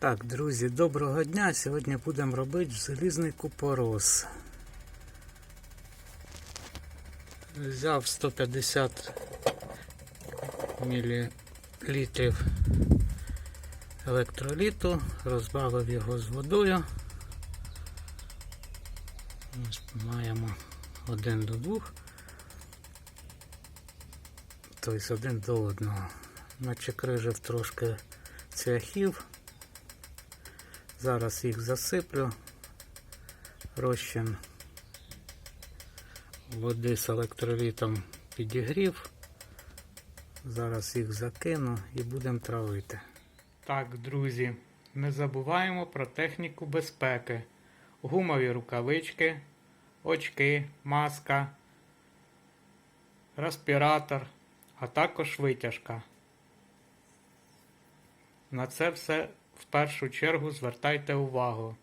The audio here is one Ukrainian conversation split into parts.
Так, друзі, доброго дня. Сьогодні будемо робити залізний купорос. Взяв 150 мл електроліту, розбавив його з водою. Маємо один до двох. Тобто один до одного. Начекрижив трошки цвяхів. Зараз їх засиплю. Розчин води з електролітом підігрів. Зараз їх закину і будемо травити. Так, друзі, не забуваємо про техніку безпеки. Гумові рукавички, очки, маска, респіратор, а також витяжка. На це все в першу чергу звертайте увагу.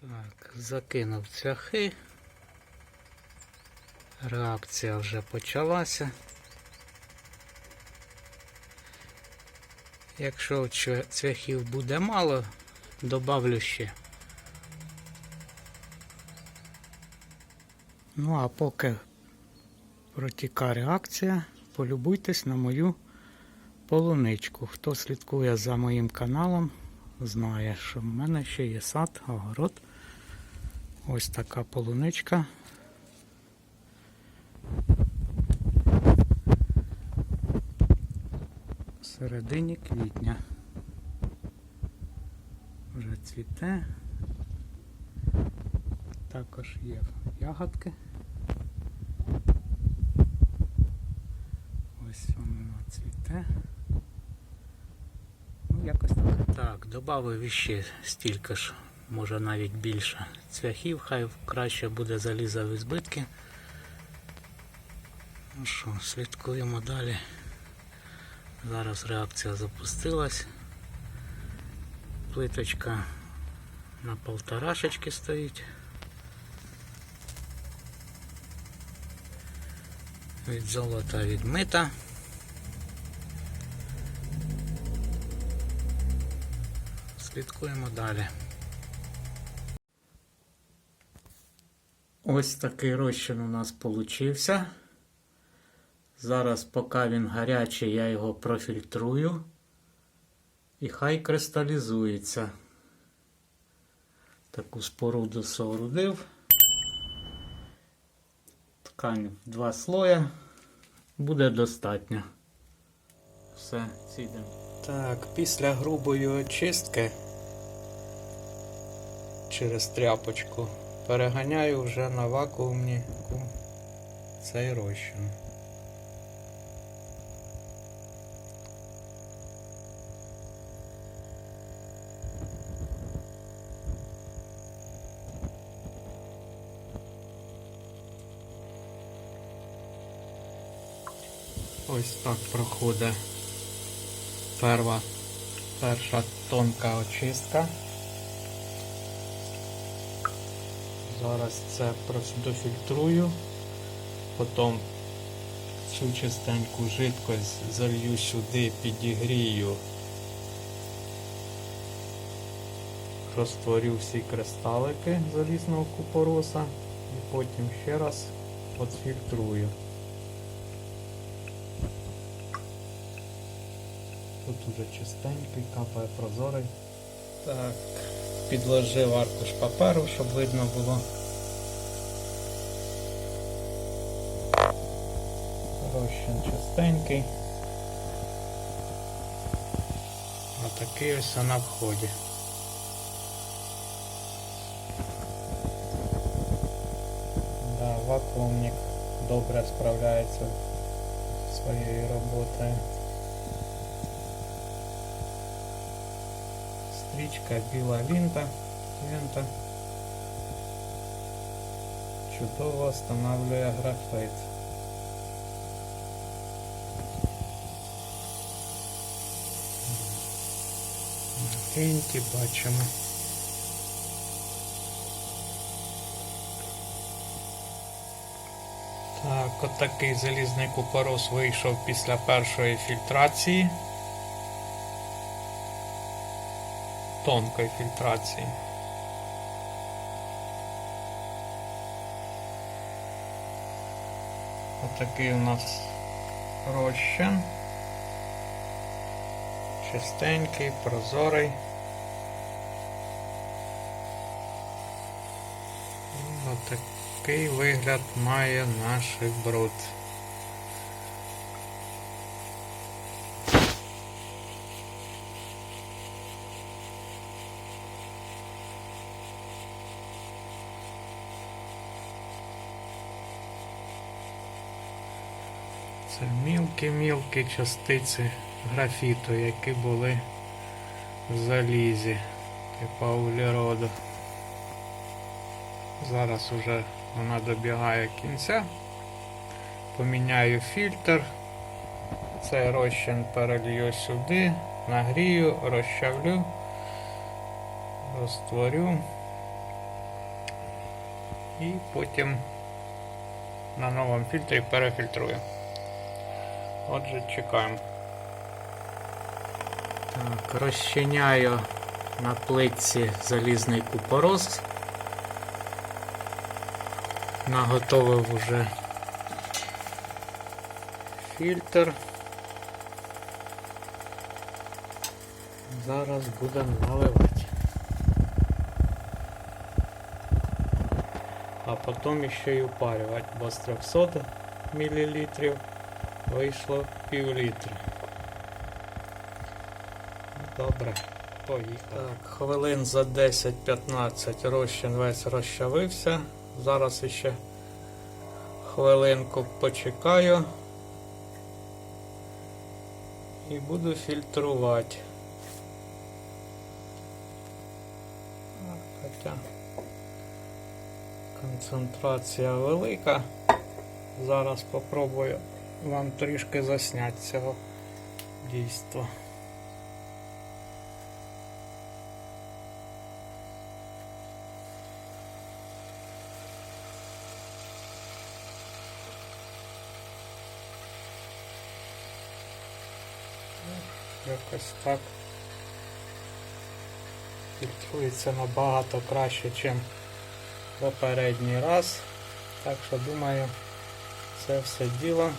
Так, закинув цвяхи. Реакція вже почалася. Якщо цвяхів буде мало, добавлю ще. Ну а поки протіка реакція, полюбуйтесь на мою полуничку. Хто слідкує за моїм каналом, знає, що в мене ще є сад, огород. Ось така полуничка. В середині квітня. Вже цвіте. Також є ягодки. Ось воно цвіте. Ну, якось так. Додав іще стільки ж, може навіть більше цвяхів, хай краще буде заліза в збитки. Ну що, слідкуємо далі. Зараз реакція запустилась. Плиточка на полторашечки стоїть. Від золота відмита. Слідкуємо далі. Ось такий розчин у нас получився. Зараз, поки він гарячий, я його профільтрую і хай кристалізується. Таку споруду соорудив. Ткань в два слоя. Буде достатньо. Все, сідемо. Так, після грубої очистки через тряпочку переганяю вже на вакуумніку цей розчин. Ось так проходить перва, перша тонка очистка. Зараз це дофільтрую, потім цю чистеньку жидкость залью сюди, підігрію, розтворю всі кристалики залізного купороса і потім ще раз отфільтрую. Тут уже чистенький, капає прозорий. Так, підложив аркуш паперу, щоб видно було. Розчин чистенький. Отакий ось на вході. Да, вакуумник добре справляється зі своєю роботою. Стрічка біла лінта, лента. Чудово встановлює графит. Лінті бачимо. Так, от залізний купорос вийшов після першої фільтрації. Тонкої фільтрації. Отакий у нас розчин. Чистенький, прозорий. Отакий вигляд має наш бруд. Це мілкі-мілкі частиці графіту, які були в залізі, типа углероду. Зараз уже вона добігає кінця. Поміняю фільтр. Цей розчин перелью сюди, нагрію, розчавлю, розтворю і потім на новому фільтрі перефільтрую. Отже, чекаємо. Так, розчиняю на плитці залізний купорос. Наготовив уже фільтр. Зараз будемо наливати. А потім ще й упарювати, бо з 300 мл вийшло пів літра. Добре, поїхали. Так, хвилин за 10-15 розчин весь розчавився. Зараз ще хвилинку почекаю і буду фільтрувати. Хоча концентрація велика. Зараз попробую вам трішки засняти цього дійства. Якось так фільтрується набагато краще, ніж попередній раз. Так що думаю, це все діло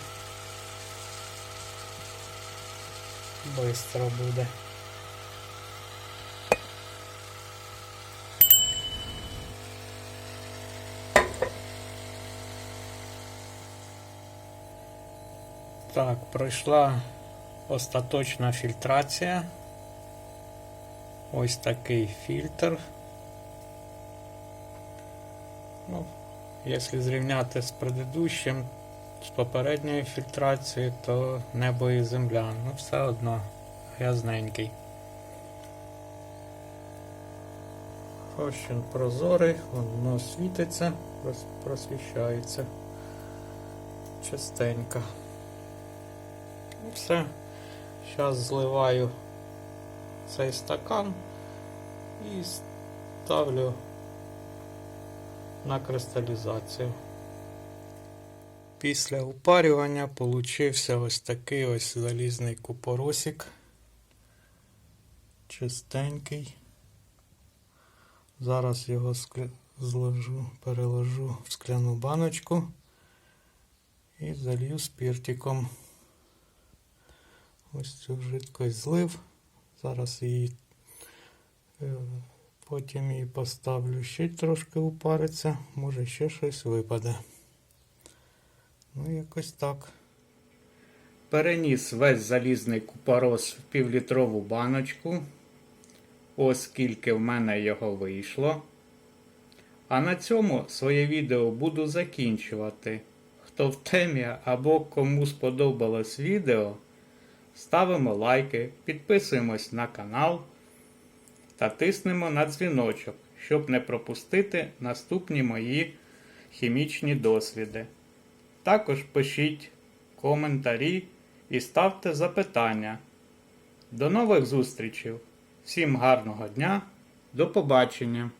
швидко буде. Так, пройшла остаточна фільтрація. Ось такий фільтр. Ну, якщо зрівняти з предыдущим, з попередньою фільтрацією, то небо і земля. Ну, все одно грязненький. Розчин прозорий, воно світиться, просвіщається частенько. Ну, все. Зараз зливаю цей стакан і ставлю на кристалізацію. Після упарювання получився ось такий ось залізний купоросик. Чистенький. Зараз його зложу, переложу в скляну баночку і залью спіртиком. Ось цю жидкость злив. Зараз її е, потім її поставлю ще трошки упариться, може ще щось випаде. Ну, якось так. Переніс весь залізний купорос в півлітрову баночку. Ось скільки в мене його вийшло. А на цьому своє відео буду закінчувати. Хто в темі або кому сподобалось відео, ставимо лайки, підписуємось на канал та тиснемо на дзвіночок, щоб не пропустити наступні мої хімічні досвіди. Також пишіть коментарі і ставте запитання. До нових зустрічей! Всім гарного дня, до побачення!